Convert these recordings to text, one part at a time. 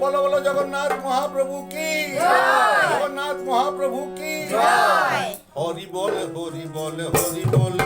বলো বলো জগন্নাথ মহাপ্রভু কি? জগন্নাথ মহাপ্রভু কি? হরি বল হরি বল হরি বল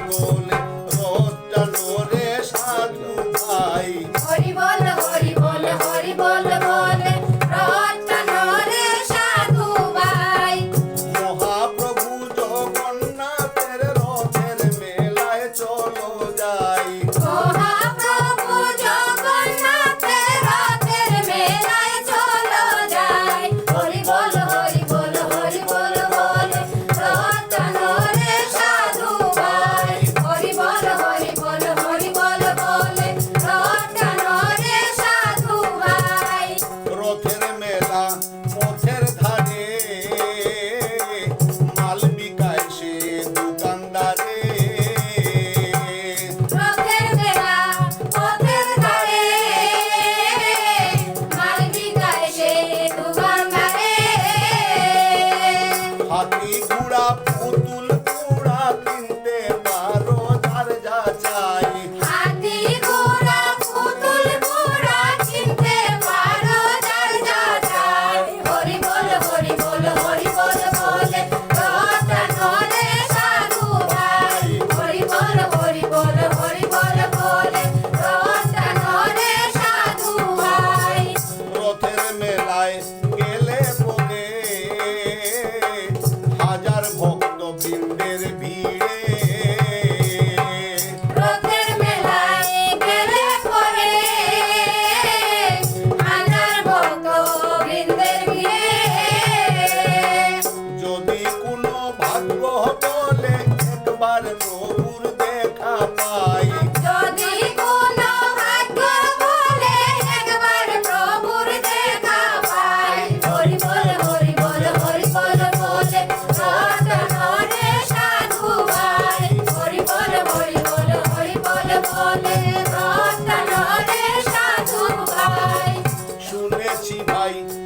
lights.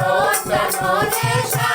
Krishna